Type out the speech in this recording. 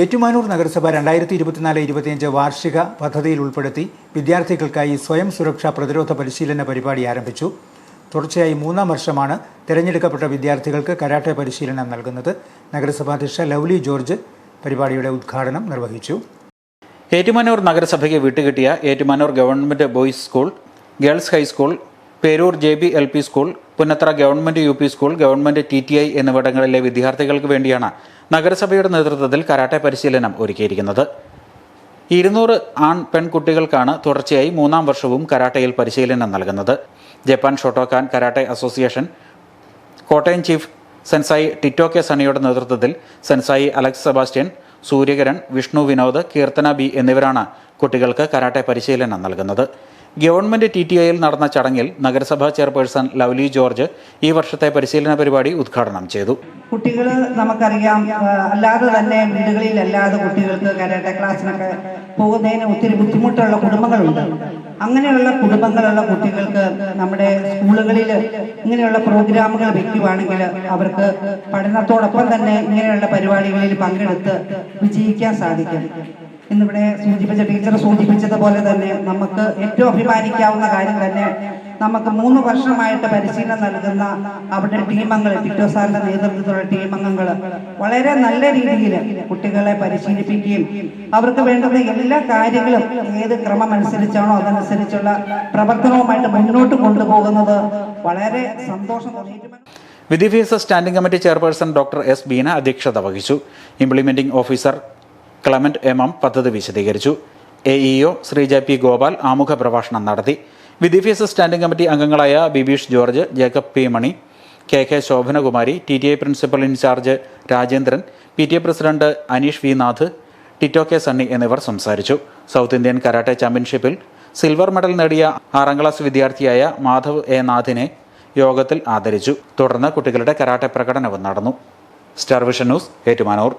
ഏറ്റുമാനൂർ നഗരസഭ രണ്ടായിരത്തി ഇരുപത്തിനാല് ഇരുപത്തിയഞ്ച് വാർഷിക പദ്ധതിയിൽ ഉൾപ്പെടുത്തി വിദ്യാർത്ഥികൾക്കായി സ്വയം സുരക്ഷാ പ്രതിരോധ പരിശീലന പരിപാടി ആരംഭിച്ചു. തുടർച്ചയായി മൂന്നാം വർഷമാണ് തിരഞ്ഞെടുക്കപ്പെട്ട വിദ്യാർത്ഥികൾക്ക് കരാട്ടെ പരിശീലനം നൽകുന്നത്. നഗരസഭാധ്യക്ഷ ലവ്ലി ജോർജ് പരിപാടിയുടെ ഉദ്ഘാടനം നിർവഹിച്ചു. ഏറ്റുമാനൂർ നഗരസഭയ്ക്ക് വിട്ടുകിട്ടിയ Ettumanoor government boys school girls high school Peroor J B L P school Punnathra government U P school government T T I എന്നിവിടങ്ങളിലെ വിദ്യാർത്ഥികൾക്ക് വേണ്ടിയാണ് നഗരസഭയുടെ നേതൃത്വത്തിൽ കരാട്ടെ പരിശീലനം ഒരുക്കിയിരിക്കുന്നത്. ഇരുന്നൂറ് ആൺ പെൺകുട്ടികൾക്കാണ് തുടർച്ചയായി മൂന്നാം വർഷവും കരാട്ടയിൽ പരിശീലനം നൽകുന്നത്. Japan Shotokan karate association Kottayam chief sensei Tito K സണിയുടെ നേതൃത്വത്തിൽ sensei Alex Sebastian Suryakaran Vishnu Vinod Keerthana B എന്നിവരാണ് കുട്ടികൾക്ക് കരാട്ടെ പരിശീലനം നൽകുന്നത്. ഗവൺമെന്റ് ടി ടി ഐയിൽ നടന്ന ചടങ്ങിൽ നഗരസഭാ ചെയർപേഴ്സൺ ലവ്ലി ജോർജ് ഈ വർഷത്തെ പരിശീലന പരിപാടി ഉദ്ഘാടനം ചെയ്തു. കുട്ടികൾ നമുക്കറിയാം അല്ലാതെ തന്നെ വീടുകളിൽ അല്ലാതെ കുട്ടികൾക്ക് കരാട്ടെ ക്ലാസ്സിനൊക്കെ പോകുന്നതിന് ഒത്തിരി ബുദ്ധിമുട്ടുള്ള കുടുംബങ്ങളുണ്ട്. അങ്ങനെയുള്ള കുടുംബങ്ങളുള്ള കുട്ടികൾക്ക് നമ്മുടെ സ്കൂളുകളിൽ ഇങ്ങനെയുള്ള പ്രോഗ്രാമുകൾ വെക്കുകയാണെങ്കിൽ അവർക്ക് പഠനത്തോടൊപ്പം തന്നെ ഇങ്ങനെയുള്ള പരിപാടികളിൽ പങ്കെടുത്ത് വിജയിക്കാൻ സാധിക്കും. ഇന്നിവിടെ സൂചിപ്പിച്ച ടീച്ചർ സൂചിപ്പിച്ചതുപോലെ തന്നെ നമുക്ക് ഏറ്റവും അഭിമാനിക്കാവുന്ന കാര്യം തന്നെ നമുക്ക് മൂന്ന് വർഷമായിട്ട് പരിശീലനം നൽകുന്ന അവിടെ ടീമംഗങ്ങൾ ടിറ്റോ സാറിന്റെ നേതൃത്വത്തിലുള്ള ടീമംഗങ്ങൾ വളരെ നല്ല രീതിയിൽ കുട്ടികളെ പരിശീലിപ്പിക്കുകയും അവർക്ക് വേണ്ടുന്ന എല്ലാ കാര്യങ്ങളും ഏത് ക്രമം അനുസരിച്ചാണോ അതനുസരിച്ചുള്ള പ്രവർത്തനവുമായിട്ട് മുന്നോട്ട് കൊണ്ടുപോകുന്നത് വളരെ സന്തോഷം വിദ്യാഭ്യാസ standing committee chairperson doctor S Beena അധ്യക്ഷത വഹിച്ചു. Implementing officer Clement M M പദ്ധതി വിശദീകരിച്ചു. A EO Sreeja P Gopal ആമുഖ പ്രഭാഷണം നടത്തി. വിദ്യാഭ്യാസ സ്റ്റാൻഡിംഗ് കമ്മിറ്റി അംഗങ്ങളായ Bibeesh George Jacob P Mani K K Sobhanakumari T T I principal in charge Rajendran P T A president Aneesh V Nath Tito K Sunny എന്നിവർ സംസാരിച്ചു. South Indian karate ചാമ്പ്യൻഷിപ്പിൽ silver medal നേടിയ ആറാം class വിദ്യാർത്ഥിയായ Madhav A നാഥിനെ യോഗത്തിൽ ആദരിച്ചു. തുടർന്ന് കുട്ടികളുടെ കരാട്ടെ പ്രകടനവും നടന്നു. Star vision news Ettumanoor.